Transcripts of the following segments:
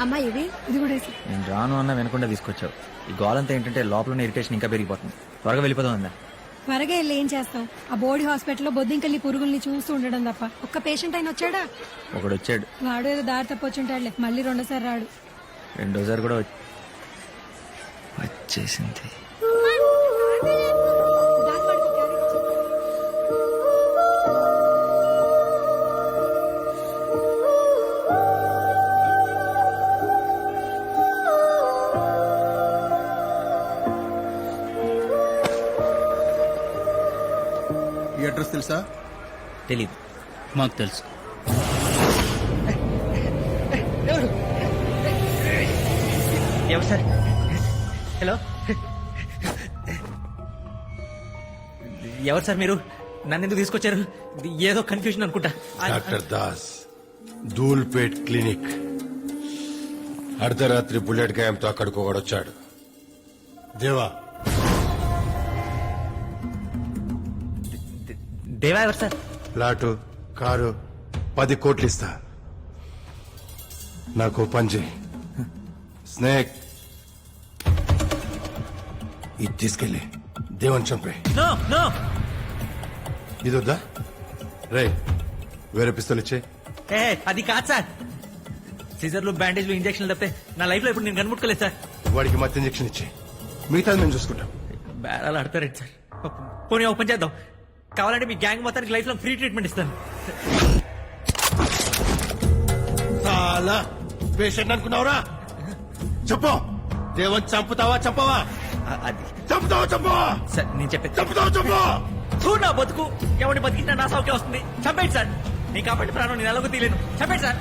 అమ్మా ఇవి ఇది కూడా వేసి నేను రాను అన్న వినకుండా తీసుకొచ్చావు. ఈ గోలంతా ఏంటంటే లోపల ఇరిటేషన్ ఇంకా పెరిగిపోతుంది. త్వరగా వెళ్ళిపోదాం అందా? త్వరగా వెళ్ళి ఏం చేస్తాం ఆ బోర్డు హాస్పిటల్లో బొద్దింకల్లి పురుగుల్ని చూస్తూ ఉండడం తప్ప. ఒక్క పేషెంట్ అయిన వచ్చాడా? ఒకడు వచ్చాడు వాడు ఏదో దారి తప్పొచ్చుంటాడులే. మళ్ళీ రెండోసారి రాడు. రెండోసారి కూడా వచ్చి- వచ్చేసింది ఈ అడ్రస్ తెలుసా? తెలీదు. మాకు తెలుసు. ఎవరు? సార్? హలో? ఎవరు సార్ మీరు? నన్ను ఎందుకు తీసుకొచ్చారు? ఏదో కన్ఫ్యూజన్ అనుకుంటా. Doctor Das Dhoolpet clinic. అర్ధరాత్రి బుల్లెట్ గాయంతో అక్కడికి ఒకడొచ్చాడు దేవా దేవా ఎవరు సార్. ప్లాటు కారు పది కోట్లు ఇస్తా. నాకు పని చేయి స్నేక్. ఇది తీసుకెళ్ళి దేవన్ చంపే. No no. ఇది వద్దా రే వేరే పిస్తలు ఇచ్చే ఏ అది కాదు సార్. సీజర్లు బ్యాండేజ్లు ఇంజక్షన్లు తప్పితే నా లైఫ్లో ఇప్పుడు నేను కనుముట్టుకోలేదు సార్. వాడికి మత్తు ఇంజక్షన్ ఇచ్చే మిగతాది మేము చూసుకుంటాం. బేరాలు ఆడతారండి సార్? పోనీ ఓపెన్ చేద్దాం. కావాలంటే మీ గ్యాంగ్ మొత్తానికి లైఫ్లో ఫ్రీ ట్రీట్మెంట్ ఇస్తాను. చాలా పేషెంట్ అనుకున్నావురా? చెప్పు. దేవన్ చంపుతావా చంపవా? అ- అది. చంపుతావా చంపవా? సార్ నేను చెప్పేది చంపుతావా చంపవా? తూ నా బతుకు. ఎవరిని బతికినా నా సౌఖ్యం వస్తుంది. చంపేయండి సార్. నీ కాబట్టి ప్రాణం నేను ఎలాగో తీయలేను. చంపేయండి సార్.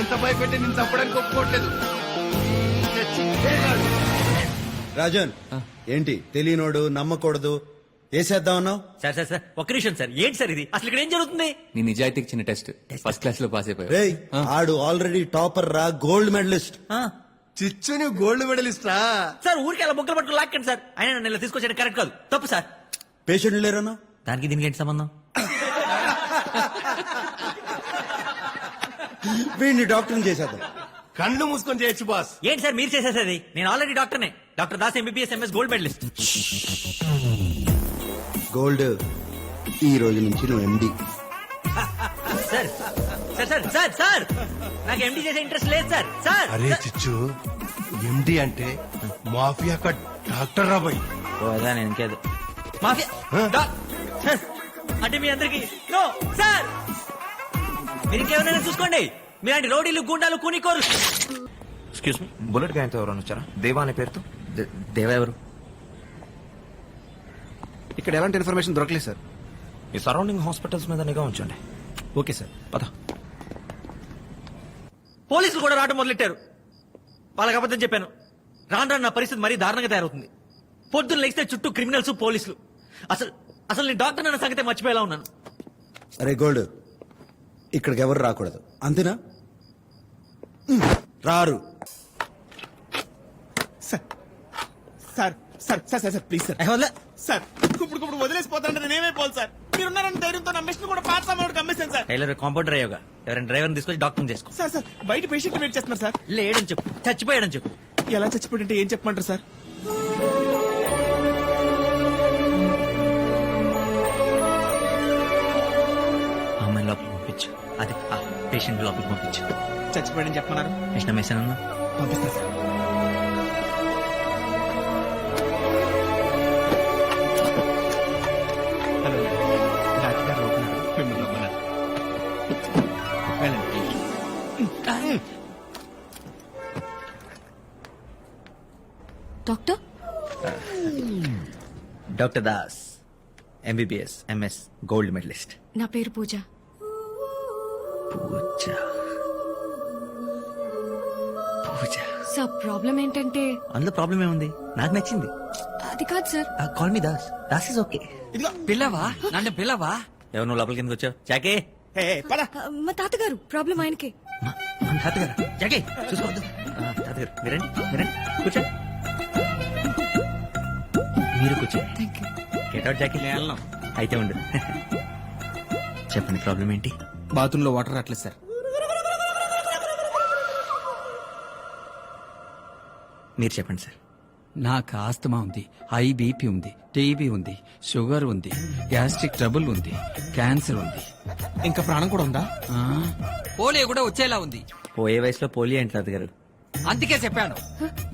ఎంత భయపెట్టి నేను చంపడానికి ఒప్పుకోవట్లేదు. రాజన్ ఏంటి? తెలియనోడు నమ్మకూడదు. వేసేద్దాం అన్నావు? సార్ సార్ సార్ ఒక్క నిమిషం సార్. ఏంటి సార్ ఇది? అసలు ఇక్కడ ఏం జరుగుతుంది? నీ నిజాయితీకి చిన్న టెస్ట్. ఫస్ట్ క్లాస్లో పాస్ అయిపోయావు. రేయ్ ఆడు ఆల్రెడీ టాపర్ రా గోల్డ్ మెడలిస్ట్ చిచ్చుని గోల్డ్ మెడలిస్టా సార్ ఊరికి అలా బుక్కలు పట్టుకుని లాక్కండి సార్. ఆయన నన్ను ఇలా తీసుకొచ్చాడు కరెక్ట్ కాదు. తప్పు సార్. పేషెంట్ లేరన్నా? దానికి దీనికి ఏంటి సంబంధం? వీడిని డాక్టర్ని చేసేద్దాం. కళ్ళు మూసుకొని చేయొచ్చు బాస్. ఏంటి సార్ మీరు చేసేసేది? నేను already డాక్టర్నే doctor Das MBBS MS gold medalist gold ఈ రోజు నుంచి నువ్వు MD sir sir sir sir sir! నాకు ఎండి చేసే ఇంట్రెస్ట్ లేదు సార్. సార్ అరే చిచ్చు ఎండి అంటే మాఫియా కా డాక్టర్ రా బాయ్. అదా నేను ఇంకేదో. మాఫియా? అంటే మీ అందరికి నో సార్! మీరు ఇంకేమైనా చూసుకోండి. మీలాంటి రౌడీలు గుండాలు కూనికోరు. ఎక్స్క్యూజ్ మీ బుల్లెట్ గాయంతో ఎవరైనా వచ్చారా? దేవా అనే పేరుతో? దేవా ఎవరు? ఇక్కడ ఎలాంటి ఇన్ఫర్మేషన్ దొరకలేదు సార్. ఈ సరౌండింగ్ హాస్పిటల్స్ మీద నిఘా ఉంచండి. Okay sir. పద. పోలీసులు కూడా రావడం మొదలెట్టారు. వాళ్ళకి అబద్ధం చెప్పాను. రాను రాను నా పరిస్థితి మరీ దారుణంగా తయారవుతుంది. పొద్దున్న లేస్తే చుట్టూ క్రిమినల్స్ పోలీసులు. అసలు అసలు నేను డాక్టర్ అన్న సంగతే మర్చిపోయేలా ఉన్నాను. అరే గోల్డ్ ఇక్కడికి ఎవరు రాకూడదు. అంతేనా? రారు. Sir sir sir sir sir sir please sir. వదిలే. సార్ ఇప్పుడు ఇప్పుడు వదిలేసిపోతానంటే నేనేమైపోవాలి సార్? మీరున్నారని ధైర్యంతో నా మెషిన్ కూడా పాత సామాన్లకు అమ్మేశాను సార్. టైలర్ కాంపౌండర్ అయ్యోగా ఎవరైనా డ్రైవర్ని తీసుకొచ్చి డాక్టర్ చేసుకో. సార్ సార్ బయట పేషెంట్ వెయిట్ చేస్తున్నారు సార్. లేడని చెప్పు. చచ్చిపోయాడని చెప్పు. ఎలా చచ్చిపోయింటే ఏం చెప్పమంటారు సార్? పేషెంట్ లోపలికి పంపించు. చచ్చిపోయాడని చెప్పమన్నారు. కృష్ణ మేసన్ పంపిస్తా సార్ హలో డాక్టర్ గారు లోపల ఉన్నారు. మిమ్మల్ని లోపల వెళ్ళండి. Doctor? Doctor Das MBBS MS gold medalist. నా పేరు పూజ. పూజ. పూజ. సార్ ప్రాబ్లం ఏంటంటే? అందులో ప్రాబ్లం ఏముంది? నాకు నచ్చింది. అది కాదు sir. Call me Das. Das is okay ఇదిగో. పిల్లవా? నన్ను పిల్లవా? ఎవరు నువ్వు లోపలికి ఎందుకు వచ్చావు? చాకే మా తాతగారు ప్రాబ్లం ఆయనకే. మా- తాతగారు? జాకీ! చూసుకోవద్దు. ఆ, తాతగారు మీరండి మీరండి. కూర్చోండి మీరు యూ గెట్ అవుట్ జాకీ. అయితే ఉండు. చెప్పండి ప్రాబ్లం ఏంటి? బాత్రూంలో వాటర్ రావట్లేదు సార్. మీరు చెప్పండి సార్. నాకు ఆస్తమా ఉంది హై బీపీ ఉంది టీబీ ఉంది షుగర్ ఉంది గ్యాస్ట్రిక్ ట్రబుల్ ఉంది క్యాన్సర్ ఉంది. ఇంకా ప్రాణం కూడా ఉందా? ఆ, పోలియో కూడా వచ్చేలా ఉంది. పోయే వయసులో పోలియో ఏంటి తాతగారు అందుకే చెప్పాను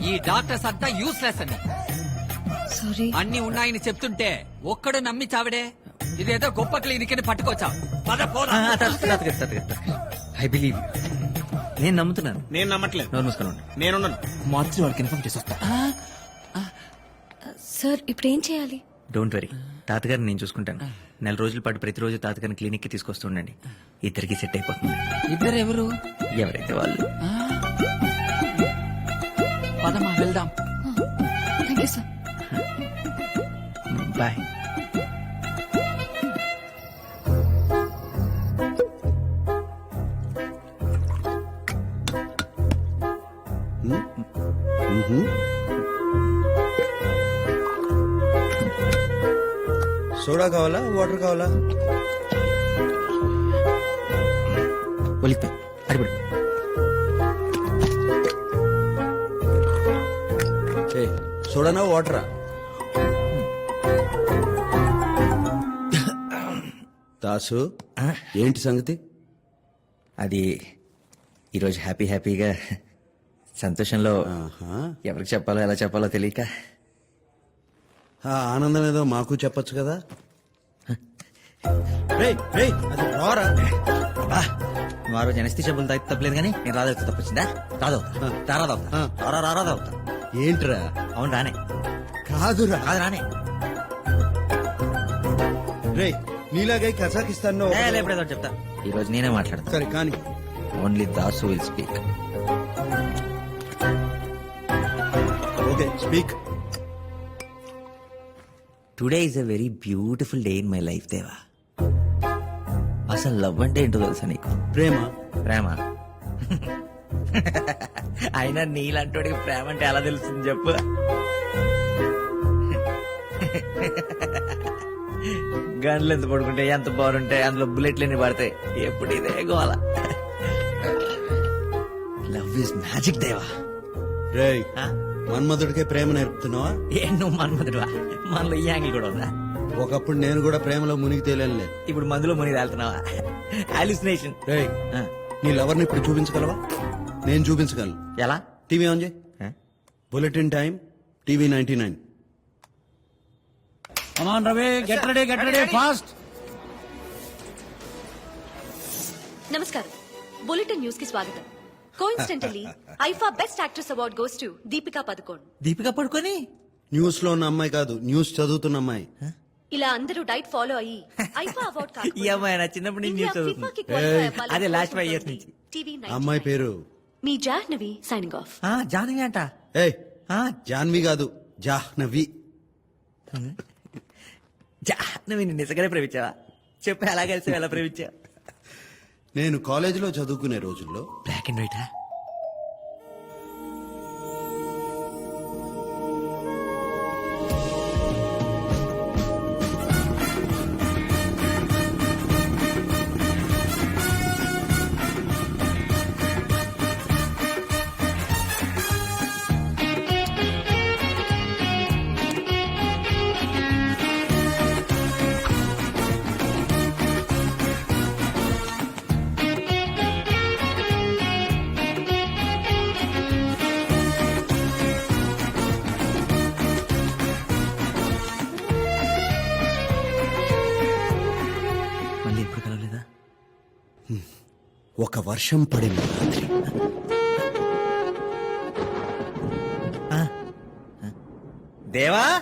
ఈ డాక్టర్స్ అంతా యూస్లెస్ అని. సారీ. అన్ని ఉన్నాయని చెప్తుంటే ఒక్కడు నమ్మి చావిడే. ఇదేదో గొప్ప క్లినిక్ పద పోదా. తాతగారు తాతగారు ఐ బిలీవ్ నేను నమ్ముతున్నాను. నేను నమ్మట్లేదు. నోరు మూసుకోండి. నేనున్నాను. మార్చి వాళ్ళకి ఇన్ఫార్మ్ చేసి వస్తా సార్ ఇప్పుడు ఏం చేయాలి? Don't worry. తాతగారిని నేను చూసుకుంటాను. నెల రోజుల పాటు ప్రతిరోజు తాతగారిని క్లినిక్కి తీసుకొస్తుండండి ఇద్దరికి సెట్ అయిపోతుంది. ఇద్దరు ఎవరు ఎవరైతే వాళ్ళు. పదమా వెళ్దాం. Thank you sir. Bye. Soda కావాలా? వాటర్ కావాలా? ఒలిపి అడిపడు ఏ సోడానా వాటరా? దాసు ఏంటి సంగతి? అది ఈరోజు హ్యాపీ హ్యాపీగా సంతోషంలో. ఎవరికి చెప్పాలో ఎలా చెప్పాలో తెలియక. ఆ ఆనందం ఏదో మాకు చెప్పొచ్చు కదా? వారు జనస్థి చెప్పులు తాగి తప్పలేదు కానీ నేను రాదు తప్పొచ్చిందా రాదు రారాదు ఆ. రారా రారాదు ఏంట్రా? అవును రానే. కాదురా. కాదు రానే. రేయ్ నీలాగే కజాకిస్తాన్ ఒకటి చెప్తా? ఈ రోజు నేనే మాట్లాడతా. సరే కానీ only Das will speak speak today is a very beautiful day in my life దేవా అసలు లవ్ అంటే ఏంటో తెలుసా నీకు? ప్రేమ. ప్రేమ. అయినా నీలాంటోడికి ప్రేమ అంటే ఎలా తెలుస్తుంది చెప్పు? గన్లు ఎంత పడుకుంటే ఎంత బాగుంటాయి అందులో బుల్లెట్లు ఎన్ని పడతాయి? ఎప్పుడు ఇదే గోల. లవ్ ఇస్ మ్యాజిక్ దేవా రేయ్? మన్మధుడికే ప్రేమ నేర్పుతున్నావా? ఏ నువ్వు మన్మధుడువా? మనలో ఈ యాంగిల్ కూడా ఉందా? ఒకప్పుడు నేను కూడా ప్రేమలో మునిగి తేలేనులే ఇప్పుడు మందులో ముని వెళ్తున్నావా హాలుసినేషన్ రేయ్ నీ లవర్ని ఇప్పుడు చూపించగలవా? నేను చూపించగలను. ఎలా? టీవీ ఆన్ చేయి. ఆ? Bulletin time TV ninety nine. Ravi get ready get ready fast నమస్కారం. బులెటిన్ న్యూస్కి స్వాగతం. Coincidentally IIFA best actress award goes to Deepika Padukone Deepika Padukone న్యూస్లో ఉన్న అమ్మాయి కాదు న్యూస్ చదువుతున్న అమ్మాయి. ఇలా అందరూ డైట్ ఫాలో అయ్యి ఐఫా అవార్డ్ ఈ అమ్మాయి నా చిన్నప్పటి నుంచి news చదువుతుంది. అదే last five years నుంచి. ఆ అమ్మాయి పేరు? మీ జాహ్నవి సైనింగ్ ఆఫ్ ఆ, జానవి అంట. ఏయ్ ఆ, జాన్వి కాదు జాహ్నవి. జాహ్నవి నిన్ను నిజంగానే ప్రేమించావా? చెప్పు ఎలా కలిసి ఎలా ప్రేమించావు? నేను కాలేజీలో చదువుకునే రోజుల్లో బ్లాక్ అండ్ వైటా ఒక వర్షం పడిన రాత్రి. దేవా?